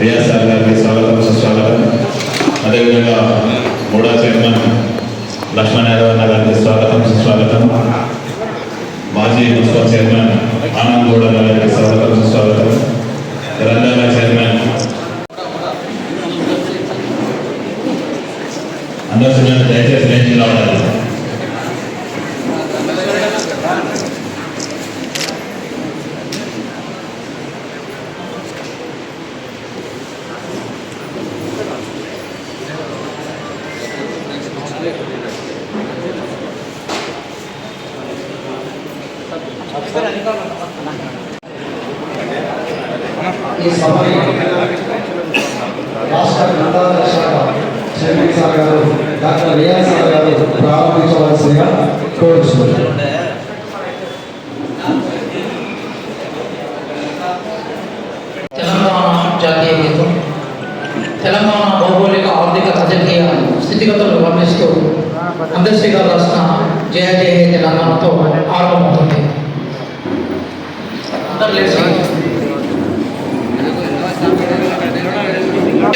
Riyaz sir గారికి స్వాగతం సుస్వాగతం. అదేవిధంగా మూడా చైర్మన్ లక్ష్మణ్ యాదవ్ అన్న గారికి స్వాగతం సుస్వాగతం. మాజీ మున్సిపల్ చైర్మన్ ఆనంద్ గౌడ అన్న గారికి స్వాగతం సుస్వాగతం. తెలంగాణ చైర్మన్ అందరూ దయచేసి రేంజ్ రావాలి ఈ సభని రాష్ట్ర గ్రంథాలయ శాఖ చైర్మన్ సార్ గారు డాక్టర్ రియాజ్ సార్ గారు ప్రారంభించవలసిందిగా కోరుచున్నారు తెలంగాణ జాతీయ గీతం తెలంగాణ భౌగోళిక ఆర్థిక రాజకీయ స్థితిగతులు వర్ణిస్తూ అందశ్రీ గారు రాసిన జయ జయ హే తెలంగాణతో ఆరంభమవుతుంది అందరు లేచి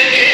থেকে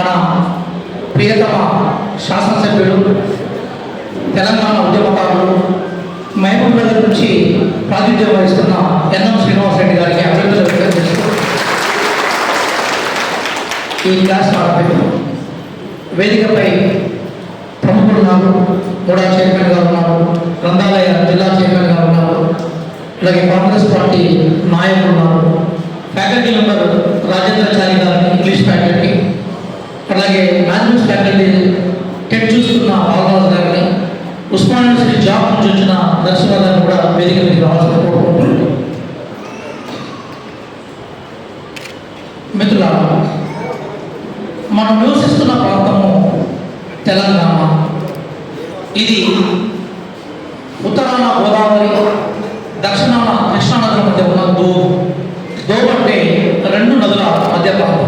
మన ప్రియతమ శాసనసభ్యులు తెలంగాణ ఉద్యమకారులు మహబూబ్ నగర్ నుంచి ప్రాతినిధ్యం వహిస్తున్న ఎన్ఎం శ్రీనివాసరెడ్డి గారికి అభివృద్ధి వ్యక్తం చేస్తూ ఈ క్లాస్ ప్రారంభించాం వేదికపై ప్రముఖులు ఉన్నారు మూడా చైర్మన్ గారు ఉన్నారు గ్రంథాలయ జిల్లా చైర్మన్ గారు ఉన్నారు అలాగే కాంగ్రెస్ పార్టీ నాయకులు ఉన్నారు. ఫ్యాకల్టీ మెంబర్ రాజేంద్రచారి గారిని ఇంగ్లీష్ ఫ్యాకల్టీ అలాగే మేనేజ్మెంట్ ఫ్యాకల్టీ టెట్ చూసుకున్న బాలరాజు గారిని ఉస్మాన్ యూనివర్సిటీ జాబ్ నుంచి వచ్చిన నరసింహారాన్ని కూడా వేదిక మీద రావాల్సిన కోరుకుంటున్నాను. మిత్రులారా మనం నివసిస్తున్న ప్రాంతము తెలంగాణ ఇది ఉత్తరాన గోదావరి దక్షిణాన కృష్ణా నదుల మధ్య ఉన్న దో దోవ్ అంటే రెండు నదుల మధ్య ప్రాంతం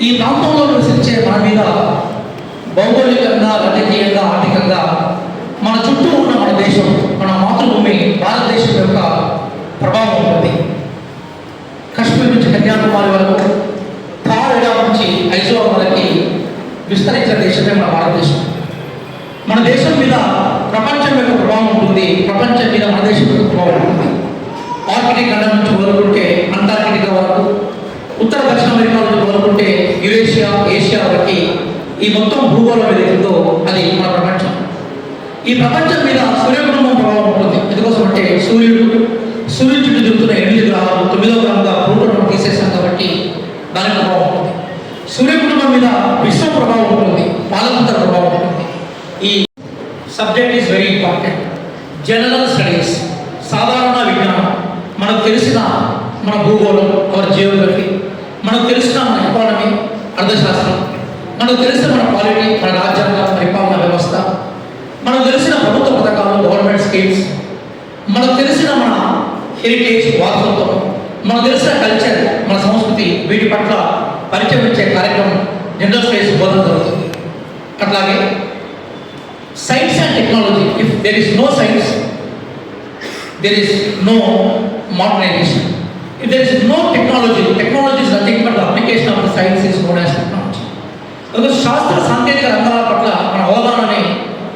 ఈ ప్రాంతంలో నివసించే మన మీద భౌగోళికంగా రాజకీయంగా ఆర్థికంగా మన చుట్టూ ఉన్న మన దేశం మన మాతృభూమి భారతదేశం యొక్క ప్రభావం ఉంటుంది కశ్మీర్ నుంచి కన్యాకుమారి వరకు థార్ ఎడా నుంచి ఐజోల్ వరకు విస్తరించిన దేశమే మన భారతదేశం మన దేశం మీద ప్రపంచం యొక్క ప్రభావం ఉంటుంది. ప్రపంచం మీద మన దేశం యొక్క ప్రభావం ఉంటుంది. ఆర్కిటిక్ ఖండం నుంచి మొదలుకుంటే అంటార్కిటికా వరకు ఉత్తర దక్షిణ అమెరికా నుంచి మొదలుకుంటే యురేషియా ఏషియా వరకు ఈ మొత్తం భూగోళం ఏదైతుందో అది మన ప్రపంచం. ఈ ప్రపంచం మీద సూర్యకుటుంబం ప్రభావం ఉంటుంది. ఎందుకోసం అంటే సూర్యుడు సూర్యు చుట్టూ తిరుగుతున్న ఎనిమిది గ్రహాలు తొమ్మిదో గ్రహంగా భూగోళం తీసేసాం కాబట్టి దాని ప్రభావం ఉంటుంది. సూర్యకుటుంబం మీద విశ్వ ప్రభావం ఉంటుంది. పాలపుత్ర ప్రభావం ఉంటుంది. ఈ subject is very important general studies సాధారణ విజ్ఞానం మనకు తెలిసిన మన భూగోళం అవర్ జియోగ్రఫీ మనకు తెలిసిన మన ఎకానమీ అర్థశాస్త్రం మనకు తెలిసిన మన పాలిటీ మన రాజ్యాంగ పరిపాలన వ్యవస్థ మనకు తెలిసిన ప్రభుత్వ పథకాలు గవర్నమెంట్ స్కీమ్స్ మనకు తెలిసిన మన హెరిటేజ్ వారసత్వం మనకు తెలిసిన కల్చర్ మన సంస్కృతి వీటి పట్ల పరిచయం ఇచ్చే కార్యక్రమం జనరల్ స్టడీస్ బోధన జరుగుతుంది. అట్లాగే science and technology if there is no science there is no modernization If there is no technology, technology is nothing but the application of the science is known as technology. శాస్త్ర సాంకేతిక రంగాల పట్ల మన అవగాహనని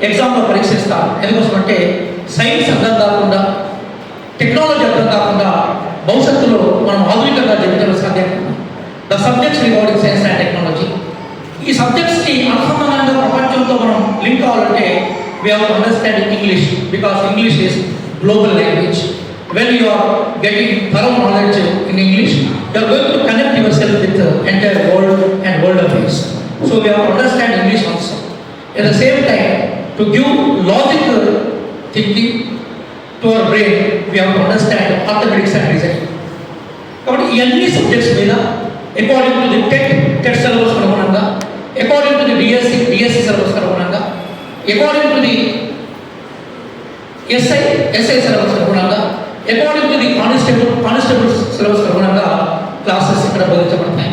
ఎగ్జామ్లో పరీక్షిస్తారు. ఎందుకోసమంటే science అర్థం కాకుండా technology అర్థం కాకుండా భవిష్యత్తులో మనం ఆధునికంగా జీవితంలో సాధ్యం the subjects regarding science and technology ఈ సబ్జెక్ట్స్కి అనుసంధానంగా ప్రపంచంతో మనం లింక్ కావాలంటే we have understand English because English is global language when you are getting thorough knowledge in English you are going to connect your self with entire world and world affairs so we have understand English also at the same time to give logical thinking to our brain we have to understand arithmetics and design కాబట్టి ఈ అన్ని subjects మీద according to the TET TET syllabus అనుగుణంగా according to the DSC DSC syllabus అనుగుణంగా according to the SI SI syllabus అనుగుణంగా according to the constable constable syllabus అనుగుణంగా classes ఇక్కడ బోధించబడతాయి.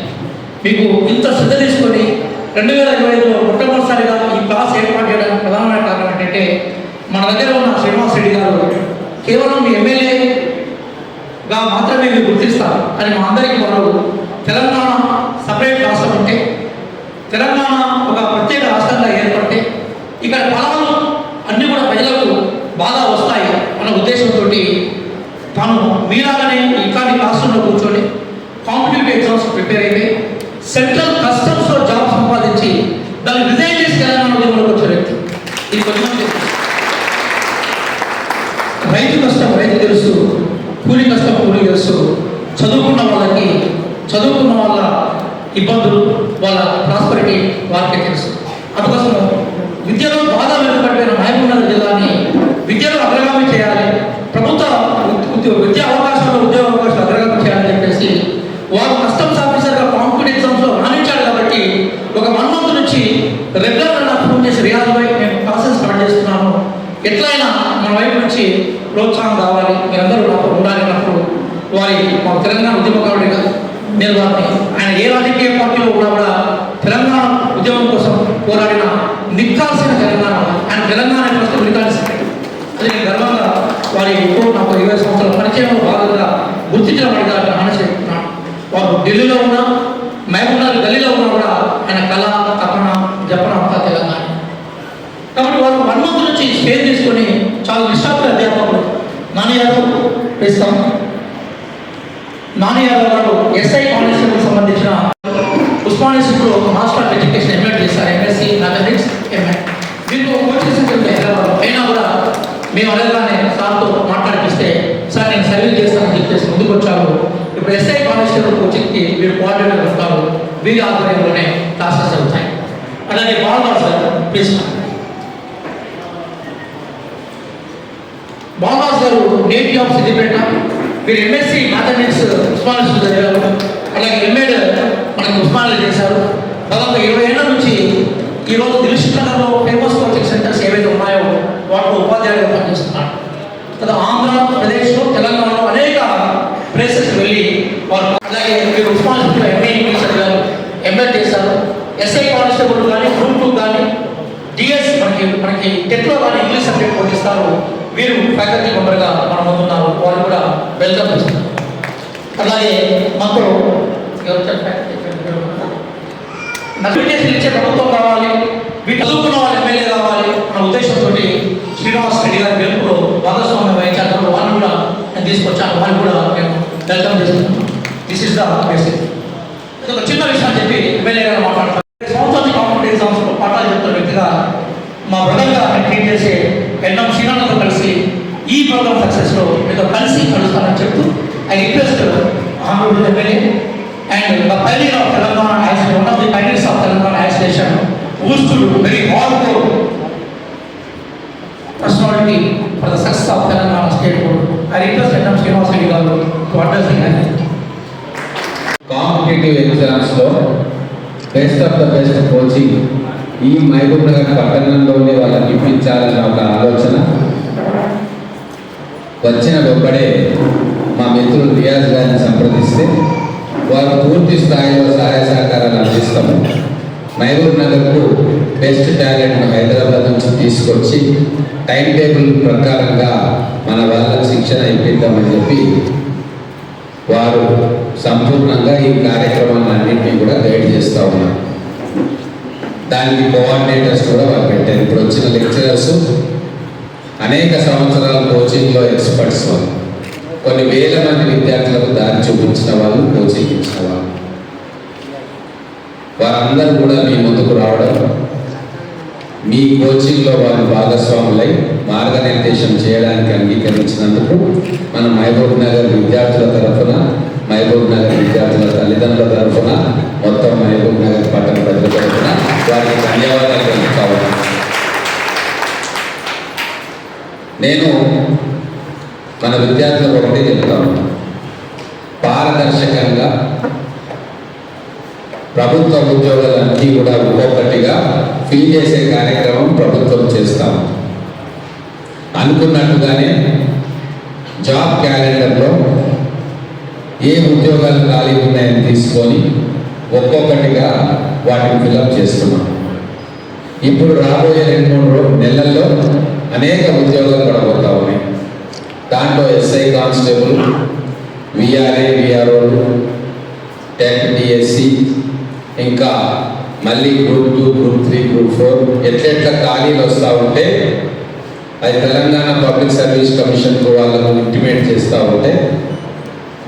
మీకు ఇంత శ్రద్ధ తీసుకొని రెండు వేల ఇరవై ఐదులో మొట్టమొదటిసారిగా ఈ క్లాస్ ఏర్పాటు చేయడానికి ప్రధానమైన కారణం ఏంటంటే మన దగ్గర ఉన్న శ్రీనివాస్ రెడ్డి గారు కేవలం ఎమ్మెల్యేగా మాత్రమే మీరు గుర్తిస్తారు. అని మా అందరికీ వారు తెలంగాణ సపరేట్ రాష్ట్రం అంటే తెలంగాణ ఒక ప్రత్యేక రాష్ట్రంగా ఏర్పడితే ఇక్కడ ఫలాలు అన్నీ కూడా ప్రజలకు బాగా వస్తాయి అన్న ఉద్దేశంతో తాను మీలాగనే ఇట్లాంటి క్లాసుల్లో కూర్చొని కాంపిటేటివ్ ఎగ్జామ్స్ ప్రిపేర్ అయితే సెంట్రల్ కస్టమ్స్లో జాబ్ సంపాదించి దాన్ని రిజైన్ చేసి తెలంగాణ ఉద్యమంలోకి వచ్చే వ్యక్తి. ఇది కొంచెం రైతు కష్టం రైతు తెలుసు కూలి కష్టం కూలి తెలుసు. చదువుకున్న వాళ్ళకి చదువుకున్న వాళ్ళ వారికి తెలుసు. అందుకోసం విద్యలో బాగా వెనుకబడిన మహబూబ్నగర్ జిల్లాని విద్యలో అగ్రగామి చేయాలి. ప్రభుత్వ ఉద్యోగ విద్యా అవకాశాలు ఉద్యోగ అవకాశాలు అగ్రగామి చేయాలని చెప్పేసి వారు కస్టమ్స్ ఆఫీసర్గా కాంపిటేటివ్ ఎగ్జామ్స్లో రాణించాడు కాబట్టి ఒక వన్ మంత్ నుంచి రెగ్యులర్గా నాకు ఫోన్ చేసి రియాజ్పై భాయ్ నేను క్లాసెస్ స్టార్ట్ చేస్తున్నాను ఎట్లయినా మన వైపు నుంచి ప్రోత్సాహం కావాలి మీరందరూ నాకు ఉండాలి అన్నప్పుడు వారి మా తెలంగాణ ఉద్యమకారుడిగా నేను వారిని ఆయన ఏ రాజకీయ పార్టీలో ఉన్నా కూడా తెలంగాణ ఉద్యమం కోసం పోరాడిన నిక్కాల్సిన తెలంగాణ ఆయన తెలంగాణ ఫస్ట్ నిక్కాల్సింది అది నేను గర్వంగా వారి ఇప్పుడు నాకు ఇరవై సంవత్సరాల పరిచయంలో భాగంగా గుర్తించిన వాడిగా ఆనసి చెప్తున్నాను వారు ఢిల్లీలో ఉన్నా మహబూబ్నగర్ గల్లీలో ఉన్నా కూడా ఆయన కళ తపన జపన అంతా తెలంగాణ కాబట్టి వాళ్ళు వన్ మంత్ నుంచి స్టేజ్ తీసుకొని చాలా నిష్ఠాతుల అధ్యాపకులు నాని యాదవ్ ఇస్తాం నాని యాదవ్ గారు ఎస్ఐ కానిస్టేబుల్ సంబంధించిన ఉస్మానియాలో మాస్టర్ ఆఫ్ ఎడ్యుకేషన్ ఎంఎడ్ చేశారు ఎంఎస్సి మ్యాథమెటిక్స్ ఎంఎడ్ వీళ్ళు కోచింగ్ సెంటర్ హైదరాబాద్ అయినా కూడా మేము అడగగానే సార్తో మాట్లాడిపిస్తే సార్ నేను సర్వీస్ చేస్తానని చెప్పేసి ముందుకు వచ్చారు ఇప్పుడు ఎస్ఐ కానిస్టేబుల్ కోచింగ్కి వీరు కోఆర్డినేటర్ ఉంటారు వీరి ఆధ్వర్యంలోనే క్లాసెస్ జరుగుతాయి అలాగే బాగా సార్ ప్లీజ్ బాబాస్ గారు నేటివ్ ఆఫ్ సిద్దిపేట మీరు ఎంఎస్సి మ్యాథమెటిక్స్ ఉస్మానియా చదివారు అలాగే ఎంఏడ్ మనకి ఉస్మానియా చేశారు దాదాపు ఇరవై ఏళ్ళ నుంచి ఈరోజు దిల్షుక్ నగర్లో ఫేమస్ కోచింగ్ సెంటర్స్ ఏవైతే ఉన్నాయో వాటిలో ఉపాధ్యాయులుగా పనిచేస్తున్నారు కదా ఆంధ్రప్రదేశ్లో తెలంగాణలో అనేక ప్లేసెస్ వెళ్ళి వారు అలాగే మీరు ఉస్మానియాలో ఎంఏ ఇంగ్లీష్ చదివారు ఎంఎడ్ చేశారు ఎస్ఐ కానిస్టేబుల్ కానీ గ్రూప్ టూ కానీ డిఎస్ మనకి మనకి టెట్లో కానీ ఇంగ్లీష్ సబ్జెక్ట్ బోధిస్తారు వీరు ఫ్యాకల్టీ మెంబర్గా మన ముందున్నారు వాళ్ళు కూడా వెల్కమ్ చేస్తున్నారు. అలాగే మనతో నోటిఫికేషన్ ఇచ్చే ప్రభుత్వం కావాలి వీటి చదువుకున్న వాళ్ళు ఎమ్మెల్యే కావాలి అన్న ఉద్దేశంతో శ్రీనివాస్ రెడ్డి గారి గెలుపులో భాగస్వామ్యం వహించారు వాళ్ళు కూడా నేను తీసుకొచ్చాను. వాళ్ళు కూడా నేను వెల్కమ్ చేస్తున్నాను. దిస్ ఇస్ ద మెసేజ్ ఒక చిన్న విషయం చెప్పి ఎమ్మెల్యే గారు మాట్లాడతారు సంవత్సరం కాంపిటేటివ్ ఎగ్జామ్స్లో పాఠాలు చెప్తున్న వ్యక్తిగా మా బ్రదర్గా నేను ట్రీట్ చేసే ఎన్ఎం శ్రీనాథ్తో కలిసి ఈ ప్రోగ్రామ్ సక్సెస్లో మీతో కలిసి కలుస్తానని చెప్తూ I request honourable MLA and the pioneer of Telangana axe one of the pioneers of Telangana agitation ఊస్తుడు very hard core personality for the success of Telangana State Board. I request N.M. Srinivas Reddy garu to address the gathering. Competitive ఎగ్జామ్స్లో best of the best coaching ఈ మహబూబ్ నగర్ పట్టణంలోనే వాళ్ళకి ఇప్పించాలన్న ఒక ఆలోచన వచ్చిన వెంబడే మా మిత్రులు రియాజ్ గారిని సంప్రదిస్తే వారు పూర్తి స్థాయిలో సహాయ సహకారాలు అందిస్తాము. మహబూబ్ నగర్కు బెస్ట్ టాలెంట్ను హైదరాబాద్ నుంచి తీసుకొచ్చి టైం టేబుల్ ప్రకారంగా మన వాళ్ళకి శిక్షణ ఇప్పిద్దామని చెప్పి వారు సంపూర్ణంగా ఈ కార్యక్రమాలన్నింటినీ అన్నింటినీ కూడా గైడ్ చేస్తూ ఉన్నారు. దానికి కోఆర్డినేటర్స్ కూడా వారు పెట్టారు. ఇప్పుడు వచ్చిన లెక్చరర్స్ అనేక సంవత్సరాల కోచింగ్లో ఎక్స్పర్ట్స్ వాళ్ళు కొన్ని వేల మంది విద్యార్థులకు దారి చూపించిన వాళ్ళు కోచింగ్ ఇచ్చిన వాళ్ళు. వారందరూ కూడా మీ ముందుకు రావడం మీ కోచింగ్లో వారు భాగస్వాములై మార్గనిర్దేశం చేయడానికి అంగీకరించినందుకు మన మహబూబ్ నగర్ విద్యార్థుల తరఫున మహబూబ్ నగర్ విద్యార్థుల తల్లిదండ్రుల తరఫున మొత్తం మహబూబ్ నగర్ పట్టణ ప్రజల తరఫున వారికి ధన్యవాదాలు కావాలి నేను మన విద్యార్థులకు ఒకటి చెప్తాను. పారదర్శకంగా ప్రభుత్వ ఉద్యోగాలన్నీ కూడా ఒక్కొక్కటిగా ఫిల్ చేసే కార్యక్రమం ప్రభుత్వం చేస్తాం. అనుకున్నట్టుగానే జాబ్ క్యాలెండర్లో ఏ ఉద్యోగాలు ఖాళీ ఉన్నాయని తీసుకొని ఒక్కొక్కటిగా వాటిని ఫిల్అప్ చేస్తున్నాం. ఇప్పుడు రాబోయే రెండు మూడు నెలల్లో అనేక ఉద్యోగాలు పడబోతా ఉన్నాయి దాంట్లో ఎస్ఐ కానిస్టేబుల్ విఆర్ఏ విఆర్ఓలు టెట్ డిఎస్సి ఇంకా మళ్ళీ group two group three group four ఎట్లెట్లా ఖాళీలు వస్తూ ఉంటే అది తెలంగాణ పబ్లిక్ సర్వీస్ కమిషన్ వాళ్ళకు ఇంటిమేట్ చేస్తూ ఉంటే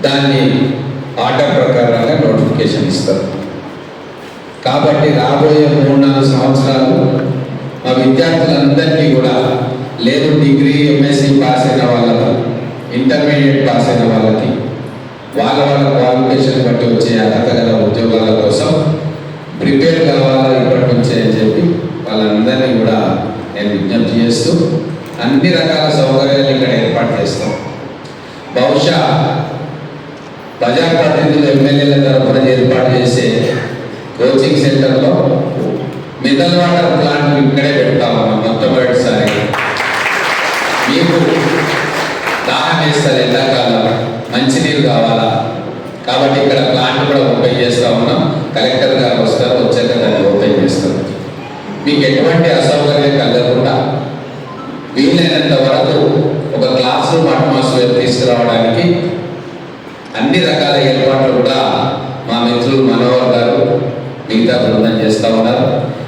దాన్ని ఆర్డర్ ప్రకారంగా నోటిఫికేషన్ ఇస్తారు. కాబట్టి రాబోయే మూడు నాలుగు సంవత్సరాలు మా విద్యార్థులందరికీ కూడా లేదు డిగ్రీ ఎంఎస్సి పాస్ అయిన వాళ్ళకి ఇంటర్మీడియట్ పాస్ అయిన వాళ్ళకి వాళ్ళ వాళ్ళ క్వాలిఫికేషన్ బట్టి వచ్చే అర్హత గల ఉద్యోగాల కోసం ప్రిపేర్ కావాలా ఇప్పటి నుంచే అని చెప్పి వాళ్ళందరినీ కూడా నేను విజ్ఞప్తి చేస్తూ అన్ని రకాల సౌకర్యాలు ఇక్కడ ఏర్పాటు చేస్తాం బహుశా ప్రజాప్రతినిధులు ఎమ్మెల్యేల తరఫున ఏర్పాటు చేసే కోచింగ్ సెంటర్లో మినరల్ వాటర్ ప్లాంట్ ఇక్కడే పెడతా ఉన్నాం మొట్టమొదటిసారి మీకు దాహం వేస్తారు ఎండాకాలం మంచినీరు కావాలా కాబట్టి ఇక్కడ ప్లాంట్ కూడా ఓపెన్ చేస్తా ఉన్నాం కలెక్టర్ గారు వస్తారు వచ్చాక దాన్ని ఓపెన్ చేస్తారు మీకు ఎటువంటి అసౌకర్యం కలగకుండా వీలైనంత వరకు ఒక క్లాస్ తీసుకురావడానికి అన్ని రకాల ఏర్పాట్లు కూడా మా మిత్రులు మనోహర్ గారు మిగతా బృందం చేస్తూ ఉన్నారు.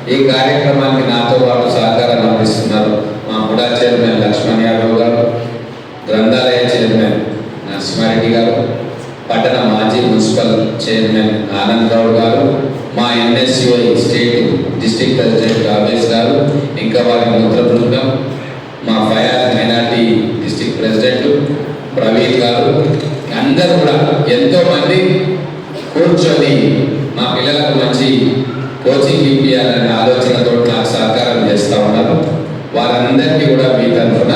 ఈ కార్యక్రమానికి నాతో పాటు సహకారం అందిస్తున్నారు మా హుడా చైర్మన్ లక్ష్మణ్ యాదవ్ గారు గ్రంథాలయ చైర్మన్ నరసింహారెడ్డి గారు పట్టణ మాజీ మున్సిపల్ చైర్మన్ ఆనందరావు గారు మా NSUI state district president office గారు ఇంకా వారి మిత్ర బృందం మా ఫైర్ మైనార్టీ ప్రెసిడెంట్ ప్రవీణ్ గారు. అందరూ కూడా ఎంతో మంది కూర్చొని మా పిల్లలకు మంచి కోచింగ్ ఇప్పించాలనే ఆలోచనతో నా సహకారం చేస్తూ ఉన్నారు వారందరికీ కూడా మీ తరఫున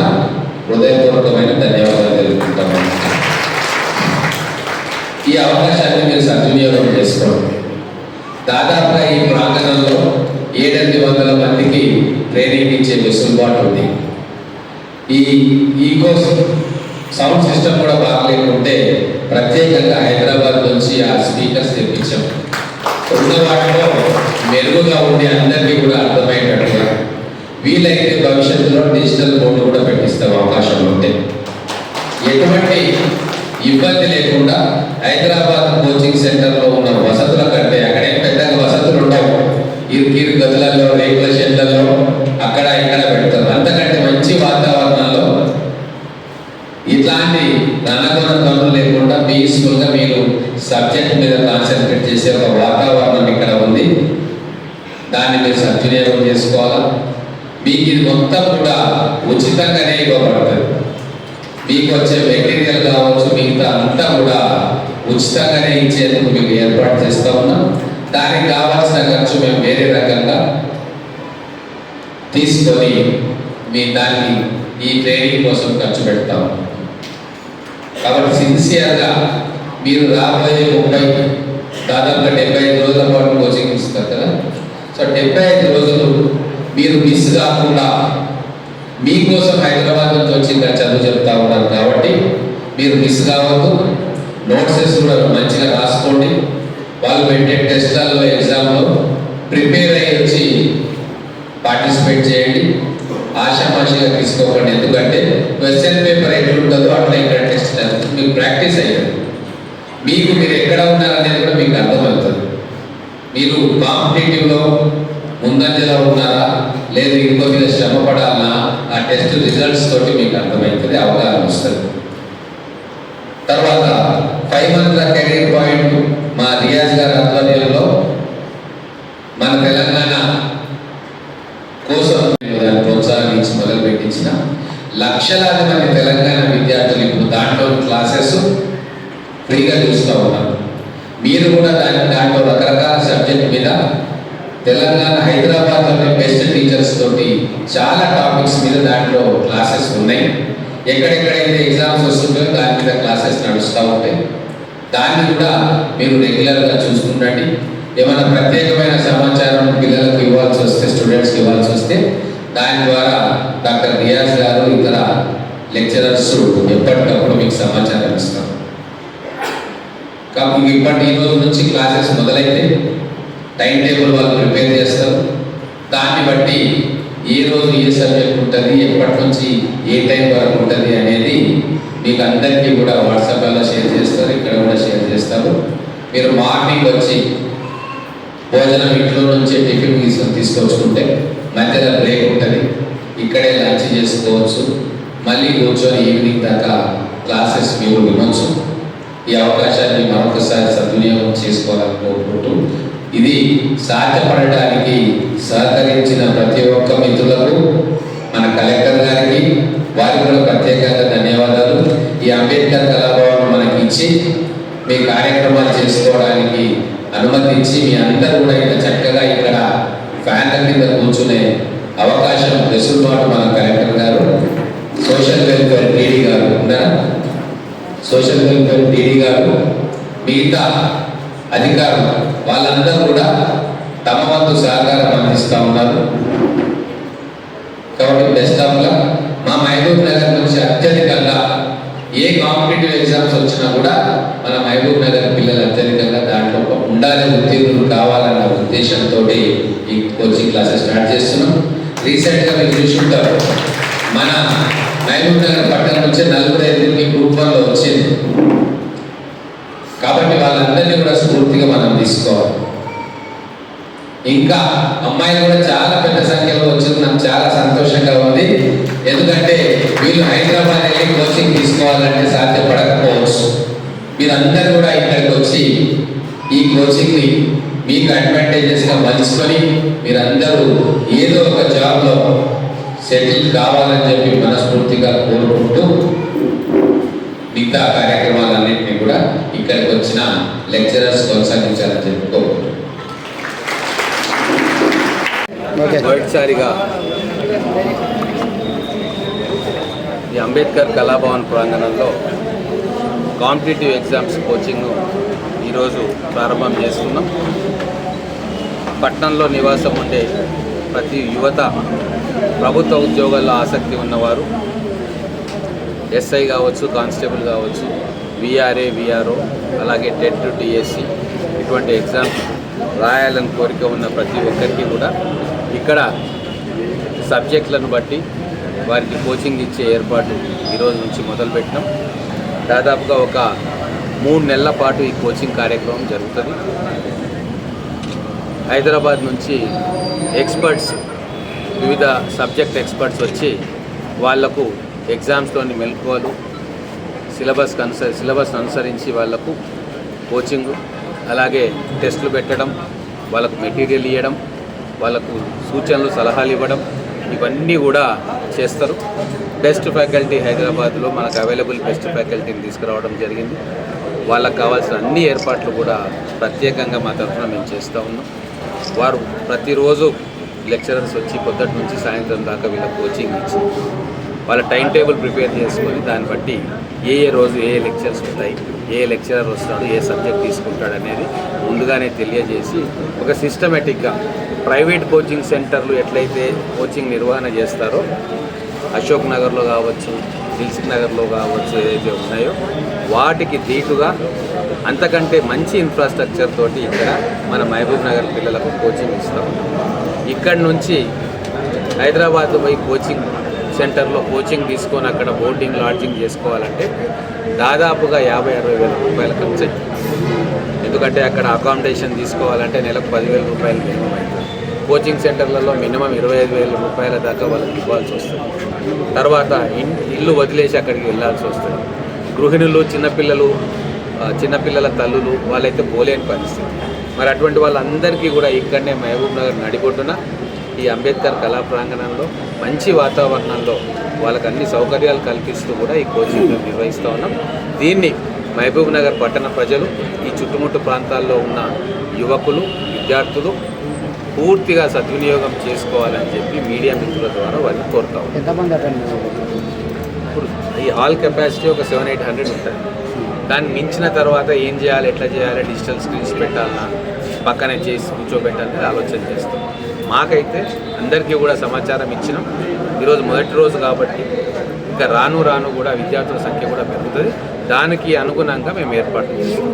హృదయపూర్వకమైన ధన్యవాదాలు తెలుపుకుంటాము ఈ అవకాశాన్ని మీరు సద్వినియోగం చేసుకోండి దాదాపుగా ఈ ప్రాంగణంలో ఏడెనిమిది వందల మందికి ట్రైనింగ్ ఇచ్చే వెసులుబాటు ఉంది ఈ ఈకో సౌండ్ సిస్టమ్ కూడా బాగలేకుంటే ప్రత్యేకంగా హైదరాబాద్ నుంచి ఆ స్పీకర్స్ తెప్పించాం ఉన్న వాటిలో మెరుగుగా ఉండి అందరికీ కూడా అర్థమయ్యేటట్టుగా వీలైతే భవిష్యత్తులో డిజిటల్ బోర్డు కూడా పెట్టిస్తాం అవకాశం ఉంటే ఎటువంటి ఇబ్బంది లేకుండా హైదరాబాద్ కోచింగ్ సెంటర్లో ఉన్న వసతుల కంటే అక్కడ ఏం పెద్దగా వసతులు ఉండవు ఇరుకిరు గదులలో రేకుల షెడ్లలో అక్కడ ఇక్కడ పెడతారు అంతకంటే మంచి వాతావరణంలో ఇట్లాంటి రణగొన పనులు లేకుండా పీస్ఫుల్గా మీరు సబ్జెక్ట్ మీద కాన్సన్ట్రేట్ చేసే ఒక వాతావరణం ఇక్కడ ఉంది దాన్ని మీరు సద్వినియోగం చేసుకోవాలా మీకు ఇది మొత్తం కూడా ఉచితంగానే ఇవ్వబడుతుంది మీకు వచ్చే మెటీరియల్ కావచ్చు మిగతా అంతా కూడా ఉచితంగానే ఇచ్చేందుకు మీకు ఏర్పాటు చేస్తా ఉన్నాం దానికి కావాల్సిన ఖర్చు మేము వేరే రకంగా తీసుకొని మీ దాన్ని ఈ ట్రైనింగ్ కోసం ఖర్చు పెడతాం కాబట్టి సిన్సియర్గా మీరు రాబోయే ముప్పై దాదాపుగా డెబ్బై ఐదు రోజుల పాటు కోచింగ్ ఇస్తారు కదా. సో డెబ్బై ఐదు రోజులు మీరు మిస్ కాకుండా మీకోసం హైదరాబాద్ నుంచి వచ్చి చదువు చెప్తా ఉన్నారు కాబట్టి మీరు మిస్ కావద్దు. నోట్సెస్ కూడా మంచిగా రాసుకోండి. వాళ్ళు పెట్టే టెస్ట్లలో ఎగ్జామ్లో ప్రిపేర్ అయ్యి వచ్చి పార్టిసిపేట్ చేయండి. ఆశామాషిగా తీసుకోకండి. ఎందుకంటే క్వశ్చన్ పేపర్ ఎట్లుంటుందో అట్లా ఇక్కడ టెస్ట్ జరుగుతుంది. మీకు ప్రాక్టీస్ అయ్యారు. మీకు మీరు ఎక్కడ ఉన్నారనేది కూడా మీకు అర్థమవుతుంది. మీరు కాంపిటేటివ్లో ముందంజలో ఉన్నారా? లేదు ఇంకో మీద శ్రమ పడాలన్నా ఆ టెస్ట్ రిజల్ట్స్ తోటి మీకు అర్థమవుతుంది అవగాహన వస్తుంది. తర్వాత ఫైవ్ మంత్ల కెరీర్ పాయింట్ మా రియాజ్ గారి ఆధ్వర్యంలో మన తెలంగాణ కోసం దాన్ని ప్రోత్సాహించి మొదలు పెట్టించిన లక్షలాది మంది తెలంగాణ విద్యార్థులు ఇప్పుడు దాంట్లో క్లాసెస్ ఫ్రీగా చూస్తూ ఉన్నారు. మీరు కూడా దాని దాంట్లో రకరకాల సబ్జెక్ట్ మీద తెలంగాణ హైదరాబాద్లోని బెస్ట్ టీచర్స్ తోటి చాలా టాపిక్స్ మీద దాంట్లో క్లాసెస్ ఉన్నాయి. ఎక్కడెక్కడైతే ఎగ్జామ్స్ వస్తుంటాయో దాని మీద క్లాసెస్ నడుస్తూ ఉంటాయి. దాన్ని కూడా మీరు రెగ్యులర్గా చూసుకుంటండి ఏమైనా ప్రత్యేకమైన సమాచారం పిల్లలకు ఇవ్వాల్సి వస్తే స్టూడెంట్స్కి ఇవ్వాల్సి వస్తే దాని ద్వారా డాక్టర్ రియాజ్ గారు ఇతర లెక్చరర్స్ ఎప్పటికప్పుడు మీకు సమాచారం ఇస్తారు. కాబట్టి ఇప్పటి ఈ రోజు నుంచి క్లాసెస్ మొదలైతే టైం టేబుల్ వాళ్ళు ప్రిపేర్ చేస్తారు. దాన్ని బట్టి ఏ రోజు ఏ సబ్జెక్ట్ ఉంటుంది ఎప్పటి నుంచి ఏ టైం వరకు ఉంటుంది అనేది మీకు అందరికీ కూడా వాట్సాప్లో షేర్ చేస్తారు ఇక్కడ కూడా షేర్ చేస్తారు. మీరు మార్నింగ్ వచ్చి భోజనం ఇంట్లో నుంచి టిఫిన్ తీసుకొని తీసుకొచ్చుకుంటే మధ్యలో బ్రేక్ ఉంటుంది. ఇక్కడే లంచ్ చేసుకోవచ్చు. మళ్ళీ కూర్చొని ఈవినింగ్ దాకా క్లాసెస్ మీరు వినొచ్చు. ఈ అవకాశాన్ని మరొకసారి సద్వినియోగం చేసుకోవాలని కోరుకుంటూ ఇది సాధ్యపడడానికి సహకరించిన ప్రతి ఒక్క మిత్రులకు మన కలెక్టర్ గారికి వారి కూడా ప్రత్యేకంగా ధన్యవాదాలు. ఈ అంబేద్కర్ కళాభవన్ మనకి ఇచ్చి మీ కార్యక్రమాలు చేసుకోవడానికి అనుమతించి మీ అందరూ కూడా ఇక్కడ చక్కగా ఇక్కడ ఫ్యాన్ల కింద కూర్చునే అవకాశం వెసులుబాటు మన కలెక్టర్ గారు సోషల్ వెల్ఫేర్ డీడీ గారు ఉన్నారా? సోషల్ వెల్ఫేర్ డీడీ గారు మిగతా అధికారులు వాళ్ళందరూ కూడా తమ వంతు సహకారం అందిస్తూ ఉన్నారు. కాబట్టి బెస్ట్ ఆఫ్గా మా మహబూబ్ నగర్ నుంచి అత్యధికంగా ఏ కాంపిటేటివ్ ఎగ్జామ్స్ వచ్చినా కూడా మన మహబూబ్ నగర్ పిల్లలు అత్యధికంగా దాంట్లో ఉండాలి ఉత్తీర్ణులు కావాలని ఉద్దేశంతో ఈ కోచింగ్ క్లాసెస్ స్టార్ట్ చేస్తున్నాం. రీసెంట్గా మీరు చూసుకుంటారు మన మహబూబ్ నగర్ పట్టణం నుంచి నలుగురు ఐదుగురికి గ్రూప్ వన్లో వచ్చింది. కాబట్టి వాళ్ళందరినీ కూడా స్ఫూర్తిగా మనం తీసుకోవాలి. ఇంకా అమ్మాయిలు కూడా చాలా పెద్ద సంఖ్యలో వచ్చింది నాకు చాలా సంతోషంగా ఉంది. ఎందుకంటే వీళ్ళు హైదరాబాద్ వెళ్ళి కోచింగ్ తీసుకోవాలంటే సాధ్యపడకపోవచ్చు. మీరందరూ కూడా ఇక్కడికి వచ్చి ఈ కోచింగ్ని మీకు అడ్వాంటేజెస్గా మలుచుకొని మీరందరూ ఏదో ఒక జాబ్లో సెటిల్ కావాలని చెప్పి మనస్ఫూర్తిగా కోరుకుంటూ మిగతా కార్యక్రమాలన్నింటినీ కూడా ఇక్కడికి వచ్చిన లెక్చరర్స్ కొనసాగించాలని చెప్పి కోరుకుంటున్నాను. మొదటిసారిగా ఈ అంబేద్కర్ కళాభవన్ ప్రాంగణంలో కాంపిటేటివ్ ఎగ్జామ్స్ కోచింగ్ ఈరోజు ప్రారంభం చేస్తున్నాం. పట్టణంలో నివాసం ఉండే ప్రతి యువత ప్రభుత్వ ఉద్యోగాల్లో ఆసక్తి ఉన్నవారు ఎస్ఐ కావచ్చు కానిస్టేబుల్ కావచ్చు విఆర్ఏ విఆర్ఓ అలాగే టెట్ డిఎస్సి ఇటువంటి ఎగ్జామ్స్ రాయాలని కోరిక ఉన్న ప్రతి ఒక్కరికి కూడా ఇక్కడ సబ్జెక్టులను బట్టి వారికి కోచింగ్ ఇచ్చే ఏర్పాటు ఈరోజు నుంచి మొదలుపెట్టినాం. దాదాపుగా ఒక మూడు నెలల పాటు ఈ కోచింగ్ కార్యక్రమం జరుగుతుంది. హైదరాబాద్ నుంచి ఎక్స్పర్ట్స్ వివిధ సబ్జెక్ట్ ఎక్స్పర్ట్స్ వచ్చి వాళ్ళకు ఎగ్జామ్స్లోని మెలకువలు సిలబస్ అనుసరి సిలబస్ అనుసరించి వాళ్ళకు కోచింగ్ అలాగే టెస్టులు పెట్టడం వాళ్ళకు మెటీరియల్ ఇవ్వడం వాళ్ళకు సూచనలు సలహాలు ఇవ్వడం ఇవన్నీ కూడా చేస్తారు. బెస్ట్ ఫ్యాకల్టీ హైదరాబాద్లో మనకు అవైలబుల్ బెస్ట్ ఫ్యాకల్టీని తీసుకురావడం జరిగింది. వాళ్ళకు కావాల్సిన అన్ని ఏర్పాట్లు కూడా ప్రత్యేకంగా మా తరఫున మేము చేస్తూ ఉన్నాం. వారు ప్రతిరోజు లెక్చరర్స్ వచ్చి పొద్దుటి నుంచి సాయంత్రం దాకా వీళ్ళ కోచింగ్ ఇచ్చి వాళ్ళ టైం టేబుల్ ప్రిపేర్ చేసుకొని దాన్ని బట్టి ఏ ఏ రోజు ఏ లెక్చర్స్ ఉంటాయి ఏ లెక్చరర్ వస్తాడు ఏ సబ్జెక్ట్ తీసుకుంటాడు అనేది ముందుగానే తెలియజేసి ఒక సిస్టమేటిక్గా ప్రైవేట్ కోచింగ్ సెంటర్లు ఎట్లయితే కోచింగ్ నిర్వహణ చేస్తారో అశోక్ నగర్లో కావచ్చు దిల్సుఖ్ నగర్లో కావచ్చు ఏదైతే ఉన్నాయో వాటికి దీటుగా అంతకంటే మంచి ఇన్ఫ్రాస్ట్రక్చర్ తోటి ఇక్కడ మన మహబూబ్ నగర్ పిల్లలకు కోచింగ్ ఇస్తాం. ఇక్కడి నుంచి హైదరాబాద్ పోయి కోచింగ్ సెంటర్లో కోచింగ్ తీసుకొని అక్కడ బోర్డింగ్ లాడ్జింగ్ చేసుకోవాలంటే దాదాపుగా యాభై అరవై వేల రూపాయల ఖర్చు ఎందుకంటే అక్కడ అకామిడేషన్ తీసుకోవాలంటే నెలకు పదివేల రూపాయలు మినిమం అవుతుంది కోచింగ్ సెంటర్లలో మినిమం ఇరవై ఐదు వేల రూపాయల దాకా వాళ్ళకి ఇవ్వాల్సి వస్తుంది. తర్వాత ఇల్లు వదిలేసి అక్కడికి వెళ్ళాల్సి వస్తుంది. గృహిణులు చిన్నపిల్లలు చిన్నపిల్లల తల్లులు వాళ్ళైతే పోలేని పరిస్థితి. మరి అటువంటి వాళ్ళందరికీ కూడా ఇక్కడనే మహబూబ్ నగర్ నడిబొడ్డున ఈ అంబేద్కర్ కళా ప్రాంగణంలో మంచి వాతావరణంలో వాళ్ళకి అన్ని సౌకర్యాలు కల్పిస్తూ కూడా ఈ కోచింగ్ నిర్వహిస్తూ ఉన్నాం. దీన్ని మహబూబ్ నగర్ పట్టణ ప్రజలు ఈ చుట్టుముట్టు ప్రాంతాల్లో ఉన్న యువకులు విద్యార్థులు పూర్తిగా సద్వినియోగం చేసుకోవాలని చెప్పి మీడియా మిత్రుల ద్వారా వారిని కోరుతాం ఇప్పుడు ఈ హాల్ కెపాసిటీ ఒక సెవెన్ ఎయిట్ హండ్రెడ్ ఉంటుంది దాన్ని మించిన తర్వాత ఏం చేయాలి ఎట్లా చేయాలి డిజిటల్ స్క్రీన్స్ పెట్టాలన్నా పక్కనే చేసి కూర్చోబెట్టాలని ఆలోచన చేస్తాం. మాకైతే అందరికీ కూడా సమాచారం ఇచ్చినాం. ఈరోజు మొదటి రోజు కాబట్టి ఇంకా రాను రాను కూడా విద్యార్థుల సంఖ్య కూడా పెరుగుతుంది. దానికి అనుగుణంగా మేము ఏర్పాటు చేస్తాం.